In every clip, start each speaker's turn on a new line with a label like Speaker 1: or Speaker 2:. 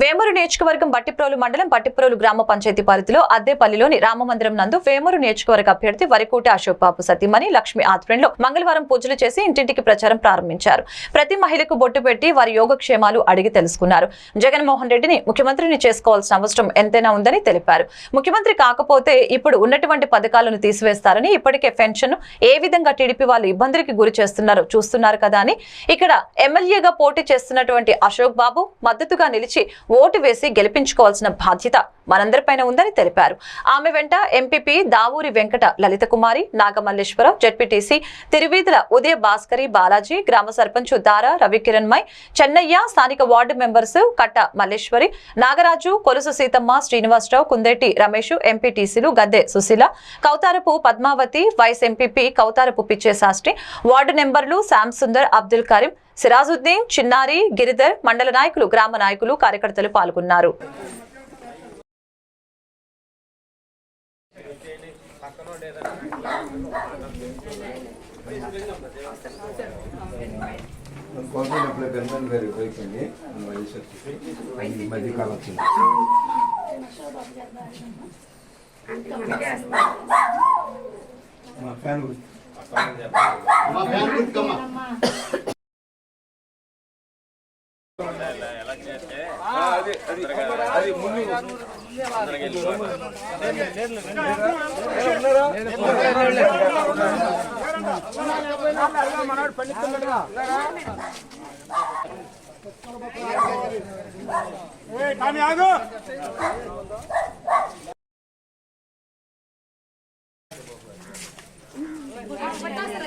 Speaker 1: వేమూరు నియోజకవర్గం బట్టిప్రోలు మండలం బట్టిప్రోలు గ్రామ పంచాయతీ పరిధిలో అద్దెపల్లిలోని రామమందిరం నందు వేమూరు నియోజకవర్గ అభ్యర్థి వరికోటి అశోక్ బాబు సతీమణి లక్ష్మి ఆధ్వర్యంలో మంగళవారం పూజలు చేసి ఇంటింటికి ప్రచారం ప్రారంభించారు. ప్రతి మహిళకు బొట్టు పెట్టి వారి యోగక్షేమాలు అడిగి తెలుసుకున్నారు. జగన్మోహన్ రెడ్డిని ముఖ్యమంత్రిని చేసుకోవాల్సిన అవసరం ఎంతైనా ఉందని తెలిపారు. ముఖ్యమంత్రి కాకపోతే ఇప్పుడు ఉన్నటువంటి పథకాలను తీసివేస్తారని ఇప్పటికే పెన్షన్ ఏ విధంగా టీడీపీ వాళ్ళు ఇబ్బందులకి గురి చేస్తున్నారో చూస్తున్నారు కదా అని ఇక్కడ ఎమ్మెల్యేగా పోటీ చేస్తున్నటువంటి అశోక్ బాబు మద్దతుగా నిలిచి ఓటు వేసి గెలిపించుకోవాల్సిన బాధ్యత మనందరిపైన ఉందని తెలిపారు. ఆమె వెంట ఎంపీపీ దావూరి వెంకట లలిత కుమారి నాగమల్లేశ్వరరావు జడ్పీటీసీ తిరువీధుల ఉదయ భాస్కరి బాలాజీ గ్రామ సర్పంచ్ దారా రవికిరణ్ మై చెన్నయ్య స్థానిక వార్డు మెంబర్స్ కట్ట మల్లేశ్వరి నాగరాజు కొలుసు సీతమ్మ శ్రీనివాసరావు కుందేటి రమేష్ ఎంపీటీసీలు Gadde Susheela Koutharapu Padmavathi vice MPP Koutharapu Pichche Sastri ward నెంబర్లు శ్యామ్ సుందర్ అబ్దుల్ కరీం సిరాజుద్దీన్ చిన్నారి గిరిధర్ మండల నాయకులు గ్రామ నాయకులు కార్యకర్తలు పాల్గొన్నారు.
Speaker 2: కోపంలో గంధం గారి పోయింది వైఎస్ఆర్సీపీ మధ్యకాలం వచ్చింది మా ఫ్యాన్
Speaker 3: మనవాడు పండిస్తున్నాడుగా కానీ ఆగు
Speaker 4: పట్టాసరా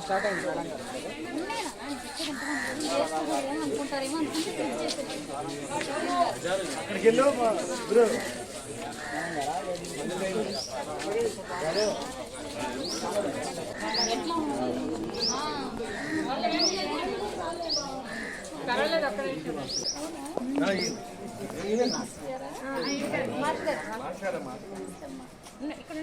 Speaker 4: స్టార్ట్ అయింది. అక్కడికి వెళ్ళు బ్రో ఎట్లా ఇక్కడ